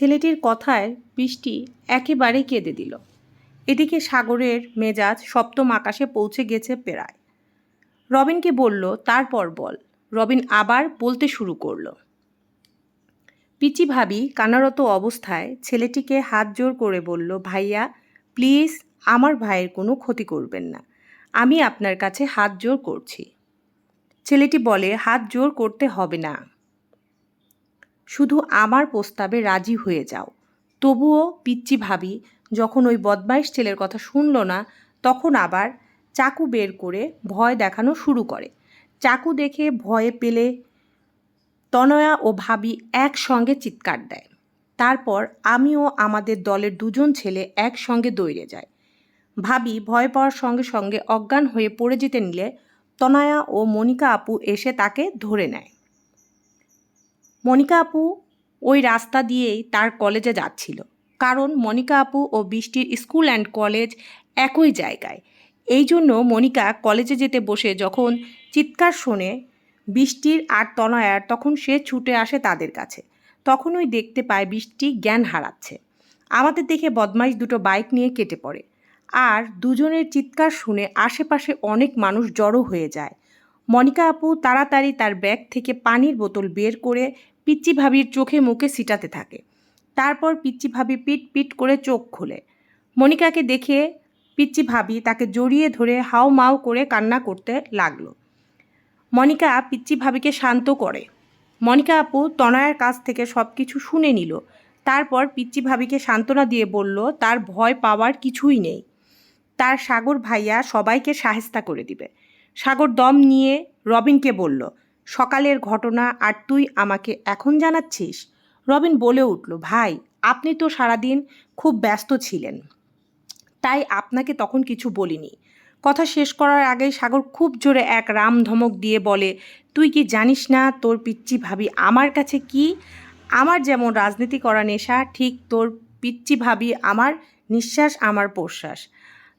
ছেলেটির কথায় বৃষ্টি একেবারে কেঁদে দিল। এদিকে সাগরের মেজাজ সপ্তম আকাশে পৌঁছে গেছে প্রায়। রবিনকে বলল, তারপর বল। রবিন আবার বলতে শুরু করল। পিচি ভাবি কানারত অবস্থায় ছেলেটিকে হাত জোর করে বলল, ভাইয়া, প্লিজ, আমার ভাইয়ের কোনো ক্ষতি করবেন না। আমি আপনার কাছে হাত জোর করছি। ছেলেটি বলে, হাত জোর করতে হবে না। শুধু আমার প্রস্তাবে রাজি হয়ে যাও। তবুও পিচ্চি ভাবি, যখন ওই বদমাইশ ছেলের কথা শুনল না, তখন আবার চাকু বের করে ভয় দেখানো শুরু করে। চাকু দেখে ভয়ে পেলে তনয়া ও ভাবি একসঙ্গে চিৎকার দেয়। তারপর আমিও আমাদের দলের দুজন ছেলে একসঙ্গে দৌড়ে যায় ভাবি ভয় পাওয়ার সঙ্গে সঙ্গে অজ্ঞান হয়ে পড়ে যেতে নিলে তনয়া ও মনিকা আপু এসে তাকে ধরে নেয়। মনিকা আপু ওই রাস্তা দিয়েই তার কলেজে যাচ্ছিল। কারণ মনিকা আপু ও বৃষ্টির স্কুল অ্যান্ড কলেজ একই জায়গায়। এই জন্য মনিকা কলেজে যেতে বসে যখন চিৎকার শোনে বৃষ্টির আর তনয়ার, তখন সে ছুটে আসে তাদের কাছে। তখনই দেখতে পায় বৃষ্টি জ্ঞান হারাচ্ছে। আমাদের দেখে বদমাইশ দুটো বাইক নিয়ে কেটে পড়ে। আর দুজনের চিৎকার শুনে আশেপাশে অনেক মানুষ জড়ো হয়ে যায়। মনিকা আপু তাড়াতাড়ি তার ব্যাগ থেকে পানির বোতল বের করে পিচ্চি ভাবির চোখে মুখে সিটাতে থাকে। তারপর পিচ্চি ভাবি পিট পিট করে চোখ খোলে। মনিকাকে দেখে পিচ্চি ভাবি তাকে জড়িয়ে ধরে হাও মাও করে কান্না করতে লাগল। মনিকা পিচ্চি ভাবিকে শান্ত করে। মনিকা আপু তনয়ের কাছ থেকে সব কিছু শুনে নিল। তারপর পিচ্চি ভাবিকে সান্ত্বনা দিয়ে বলল, তার ভয় পাওয়ার কিছুই নেই। তার সাগর ভাইয়া সবাইকে সাহেস্তা করে দিবে। সাগর দম নিয়ে রবিনকে বলল সকালের ঘটনা আর তুই আমাকে এখন জানাচ্ছিস? রবিন বলে উঠল, ভাই, আপনি তো সারাদিন খুব ব্যস্ত ছিলেন। তাই আপনাকে তখন কিছু বলিনি। কথা শেষ করার আগেই সাগর খুব জোরে এক রাম ধমক দিয়ে বলে, তুই কি জানিস না তোর পিচ্চি ভাবি আমার কাছে কি? আমার যেমন রাজনীতি করা নেশা, ঠিক তোর পিচ্চি ভাবি আমার নিঃশ্বাস, আমার প্রশ্বাস।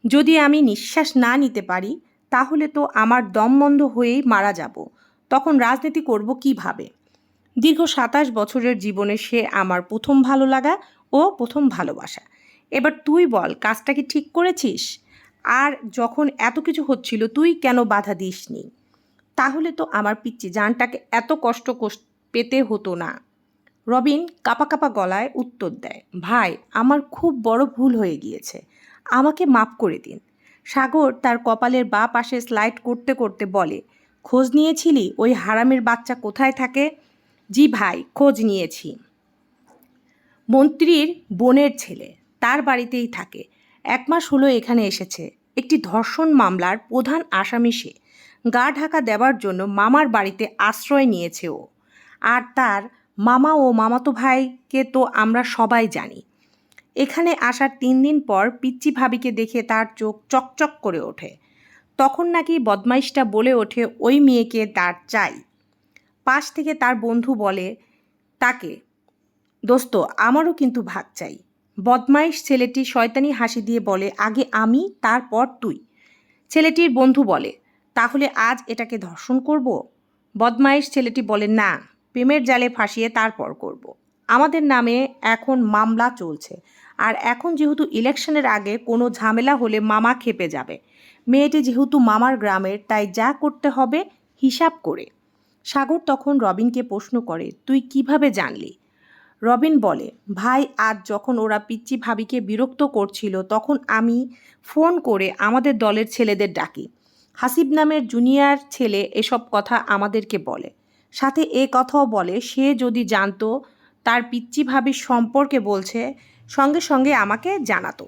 যদি আমি নিঃশ্বাস না নিতে পারি, তাহলে তো আমার দম বন্ধ হয়েই মারা যাব। তখন রাজনীতি করব কীভাবে? দীর্ঘ সাতাশ বছরের জীবনে সে আমার প্রথম ভালো লাগা ও প্রথম ভালোবাসা। এবার তুই বল, কাজটা কি ঠিক করেছিস? আর যখন এত কিছু হচ্ছিল, তুই কেন বাধা দিসনি? তাহলে তো আমার পিচ্ছি জানটাকে এত কষ্ট পেতে হতো না। রবিন কাপা কাপা গলায় উত্তর দেয়, ভাই, আমার খুব বড় ভুল হয়ে গিয়েছে। আমাকে মাফ করে দিন। সাগর তার কপালের বা পাশে স্লাইড করতে করতে বলে খোঁজ নিয়েছিলি? ওই হারামের বাচ্চা কোথায় থাকে? জি ভাই, খোঁজ নিয়েছি। মন্ত্রীর বোনের ছেলে, তার বাড়িতেই থাকে। এক মাস হলো এখানে এসেছে। একটি ধর্ষণ মামলার প্রধান আসামি সে। গা ঢাকা দেওয়ার জন্য মামার বাড়িতে আশ্রয় নিয়েছে ও। আর তার মামা ও মামাতো ভাইকে তো আমরা সবাই জানি। এখানে আসার তিন দিন পর পিচ্চি ভাবিকে দেখে তার চোখ চকচক করে ওঠে। তখন নাকি বদমাইশটা বলে ওঠে ওই মেয়েকে তার চাই। পাশ থেকে তার বন্ধু বলে, তাকে। দোস্ত, আমারও কিন্তু ভাগ চাই। বদমাইশ ছেলেটি শয়তানি হাসি দিয়ে বলে, আগে আমি, তারপর তুই। ছেলেটির বন্ধু বলে, তাহলে আজ এটাকে ধর্ষণ করব? বদমাইশ ছেলেটি বলে, না, প্রেমের জালে ফাঁসিয়ে তারপর করব। আমাদের নামে এখন মামলা চলছে। আর এখন যেহেতু ইলেকশনের আগে কোনো ঝামেলা হলে মামা খেপে যাবে। মেয়েটি যেহেতু মামার গ্রামের, তাই যা করতে হবে হিসাব করে। সাগর তখন রবিনকে প্রশ্ন করে, তুই কীভাবে জানলি? রবিন বলে, ভাই, আজ যখন ওরা পিচ্চি ভাবিকে বিরক্ত করছিল, তখন আমি ফোন করে আমাদের দলের ছেলেদের ডাকি। হাসিব নামের জুনিয়র ছেলে এসব কথা আমাদেরকে বলে। সাথে এ কথাও বলে, সে যদি জানতো, তার পিচ্চি ভাবির সম্পর্কে বলছে, সঙ্গে সঙ্গে আমাকে জানাতো।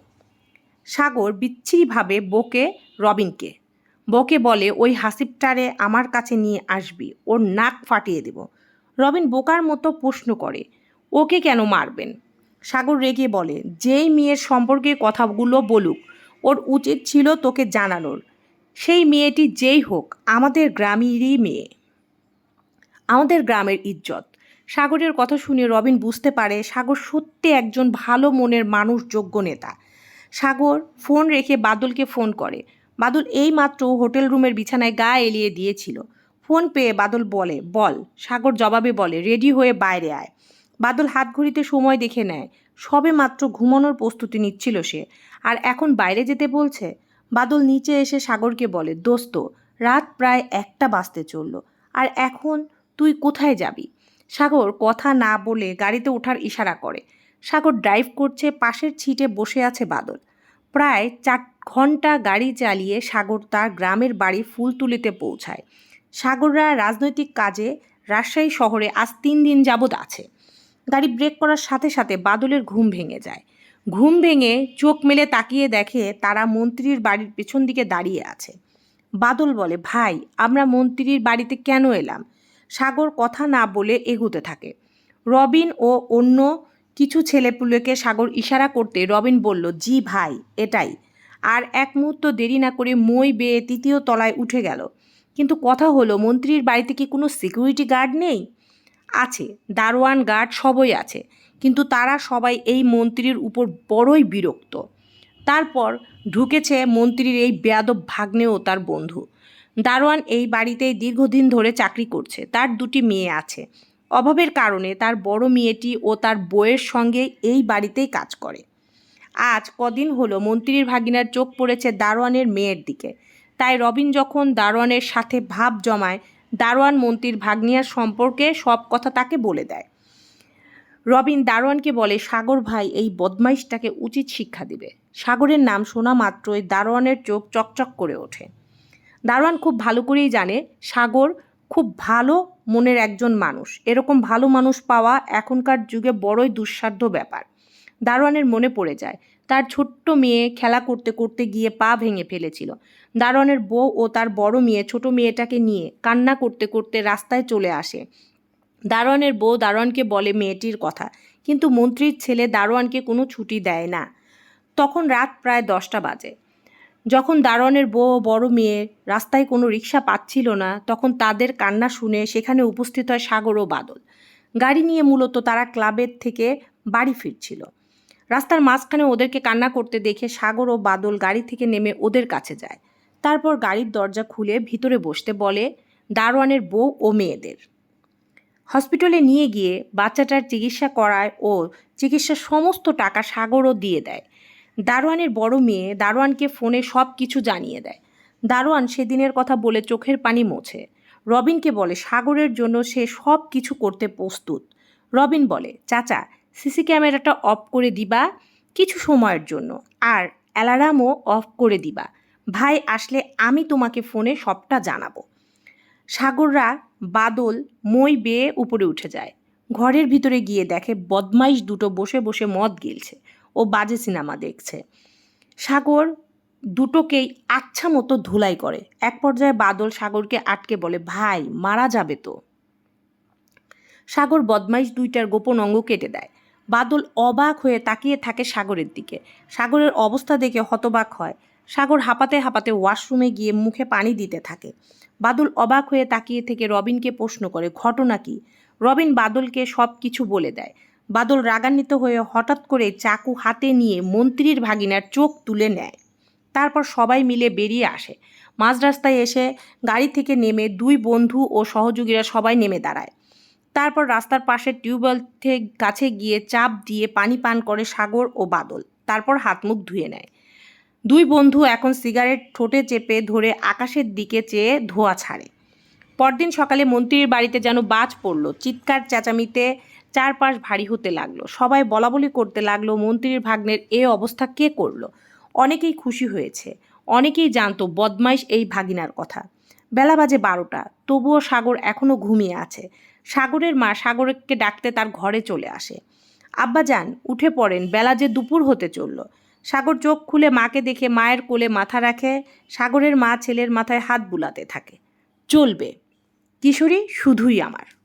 সাগর বিচ্ছিরিভাবে বকে রবিনকে। বকে বলে, ওই হাসিবটারে আমার কাছে নিয়ে আসবি, ওর নাক ফাটিয়ে দেব। রবিন বোকার মতো প্রশ্ন করে, ওকে কেন মারবেন? সাগর রেগে বলে, যেই মেয়ের সম্পর্কে কথাগুলো বলুক, ওর উচিত ছিল তোকে জানানোর। সেই মেয়েটি যেই হোক, আমাদের গ্রামেরই মেয়ে। আমাদের গ্রামের ইজ্জত। সাগরের কথা শুনে রবিন বুঝতে পারে, সাগর সত্যি একজন ভালো মনের মানুষ, যোগ্য নেতা। সাগর ফোন রেখে বাদলকে ফোন করে বাদল এই মাত্র হোটেল রুমের বিছানায় গা এলিয়ে দিয়েছিল। ফোন পেয়ে বাদল বলে, বল। সাগর জবাবে বলে, রেডি হয়ে বাইরে আয়। বাদল হাত ঘড়িতে সময় দেখে নেয়, সবে মাত্র ঘুমানোর প্রস্তুতি নিচ্ছিল সে। আর এখন বাইরে যেতে বলছে? বাদল নিচে এসে সাগরকে বলে, দোস্ত, রাত প্রায় একটা বাজতে চলল। আর এখন তুই কোথায় যাবি? সাগর কথা না বলে গাড়িতে ওঠার ইশারা করে। সাগর ড্রাইভ করছে পাশের ছিটে বসে আছে বাদল। প্রায় চার ঘণ্টা গাড়ি চালিয়ে সাগর তার গ্রামের বাড়ি ফুলতুলিতে পৌঁছায়। সাগররা রাজনৈতিক কাজে রাজশাহী শহরে আজ তিন দিন যাবৎ আছে। গাড়ি ব্রেক করার সাথে সাথে বাদলের ঘুম ভেঙে যায়। ঘুম ভেঙে চোখ মেলে তাকিয়ে দেখে তারা মন্ত্রীর বাড়ির পেছন দিকে দাঁড়িয়ে আছে। বাদল বলে, ভাই, আমরা মন্ত্রীর বাড়িতে কেন এলাম? সাগর কথা না বলে এগুতে থাকে। রবিন ও অন্য কিছু ছেলেপুলেকে সাগর ইশারা করতে রবিন বলল, জি ভাই, এটাই। আর এক মুহূর্ত দেরি না করে মই বেয়ে তৃতীয় তলায় উঠে গেল। কিন্তু কথা হলো, মন্ত্রীর বাড়িতে কি কোনো সিকিউরিটি গার্ড নেই? আছে, দারোয়ান গার্ড সবই আছে, কিন্তু তারা সবাই এই মন্ত্রীর উপর বড়ই বিরক্ত। তারপর ঢুকেছে মন্ত্রীর এই বেয়াদব ভাগ্নেও তার বন্ধু। দারোয়ান এই বাড়িতেই দীর্ঘদিন ধরে চাকরি করছে, তার দুটি মেয়ে আছে। অভাবের কারণে তার বড় মেয়েটি ও তার বউয়ের সঙ্গে এই বাড়িতেই কাজ করে। আজ কদিন হলো মন্ত্রীর ভাগিনার চোখ পড়েছে দারোয়ানের মেয়ের দিকে। তাই রবিন যখন দারোয়ানের সাথে ভাব জমায়, দারোয়ান মন্ত্রীর ভাগ্নিয়ার সম্পর্কে সব কথা তাকে বলে দেয়। রবিন দারোয়ানকে বলে, সাগর ভাই, এই বদমাইশটাকে উচিত শিক্ষা দিবে। সাগরের নাম শোনা মাত্রই দারোয়ানের চোখ চকচক করে ওঠে। দারোয়ান খুব ভালো করেই জানে, সাগর খুব ভালো মনের একজন মানুষ। এরকম ভালো মানুষ পাওয়া এখনকার যুগে বড়ই দুঃসাধ্য ব্যাপার। দারোয়ানের মনে পড়ে যায়, তার ছোট্ট মেয়ে খেলা করতে করতে গিয়ে পা ভেঙে ফেলেছিল। দারোয়ানের বউ ও তার বড় মেয়ে, ছোট মেয়েটাকে নিয়ে কান্না করতে করতে রাস্তায় চলে আসে। দারোয়ানের বউ দারোয়ানকে বলে মেয়েটির কথা, কিন্তু মন্ত্রীর ছেলে দারোয়ানকে কোনো ছুটি দেয় না। তখন রাত প্রায় দশটা বাজে। যখন দারোয়ানের বউ ও বড় মেয়ে রাস্তায় কোনো রিক্সা পাচ্ছিল না, তখন তাদের কান্না শুনে সেখানে উপস্থিত হয় সাগর ও বাদল। গাড়ি নিয়ে মূলত তারা ক্লাবের থেকে বাড়ি ফিরছিল। রাস্তার মাঝখানে ওদেরকে কান্না করতে দেখে সাগর ও বাদল গাড়ি থেকে নেমে ওদের কাছে যায়। তারপর গাড়ির দরজা খুলে ভিতরে বসতে বলে, দারোয়ানের বউ ও মেয়েদের। হসপিটালে নিয়ে গিয়ে বাচ্চাটার চিকিৎসা করায় ও চিকিৎসার সমস্ত টাকা সাগরও দিয়ে দেয়। দারোয়ানের বড় মেয়ে দারোয়ানকে ফোনে সব কিছু জানিয়ে দেয়। দারোয়ান সেদিনের কথা বলে চোখের পানি মোছে। রবিনকে বলে, সাগরের জন্য সে সব কিছু করতে প্রস্তুত। রবিন বলে, চাচা, সিসি ক্যামেরাটা অফ করে দিবা কিছু সময়ের জন্য, আর অ্যালার্মও অফ করে দিবা। ভাই আসলে আমি তোমাকে ফোনে সবটা জানাব। সাগররা বাদল, মই বেয়ে উপরে উঠে যায়। ঘরের ভিতরে গিয়ে দেখে বদমাইশ দুটো বসে বসে মদ গিলছে। ও বাজে সিনেমা দেখছে। সাগর দুটোকেই আচ্ছা মতো ধুলাই করে। এক পর্যায়ে বাদল সাগরকে আটকে বলে, ভাই, মারা যাবে তো। সাগর বদমাইশ দুইটার গোপন অঙ্গ কেটে দেয়। বাদল অবাক হয়ে তাকিয়ে থাকে সাগরের দিকে। সাগরের অবস্থা দেখে হতবাক হয়। সাগর হাঁপাতে হাঁপাতে ওয়াশরুমে গিয়ে মুখে পানি দিতে থাকে। বাদল অবাক হয়ে তাকিয়ে থেকে রবিনকে প্রশ্ন করে, ঘটনা কি? রবিন বাদলকে সব কিছু বলে দেয়। বাদল রাগান্বিত হয়ে হঠাৎ করে চাকু হাতে নিয়ে মন্ত্রীর ভাগিনার চোখ তুলে নেয়। তারপর সবাই মিলে বেরিয়ে আসে। মাঝ রাস্তায় এসে গাড়ি থেকে নেমে দুই বন্ধু ও সহযোগীরা সবাই নেমে দাঁড়ায়। তারপর রাস্তার পাশে টিউবওয়েল থেকে কাছে গিয়ে চাপ দিয়ে পানি পান করে সাগর ও বাদল। তারপর হাত মুখ ধুয়ে নেয়। দুই বন্ধু এখন সিগারেট ঠোঁটে চেপে ধরে আকাশের দিকে চেয়ে ধোয়া ছাড়ে। পরদিন সকালে মন্ত্রীর বাড়িতে যেন বাজ পড়ল। চিৎকার চেঁচামিতে চারপাশ ভারী হতে লাগল। সবাই বলাবলি করতে লাগল মন্ত্রীর ভাগ্নের এ অবস্থা কে করল? অনেকেই খুশি হয়েছে, অনেকেই জানতো বদমাইশ এই ভাগিনার কথা। বেলা বাজে বারোটা, তবুও সাগর এখনও ঘুমিয়ে আছে। সাগরের মা সাগরকে ডাকতে তার ঘরে চলে আসে। আব্বা যান উঠে পড়েন বেলা যে দুপুর হতে চলল। সাগর চোখ খুলে মাকে দেখে মায়ের কোলে মাথা রাখে, সাগরের মা ছেলের মাথায় হাত বুলাতে থাকে। চলবে। কিশোরী শুধুই আমার।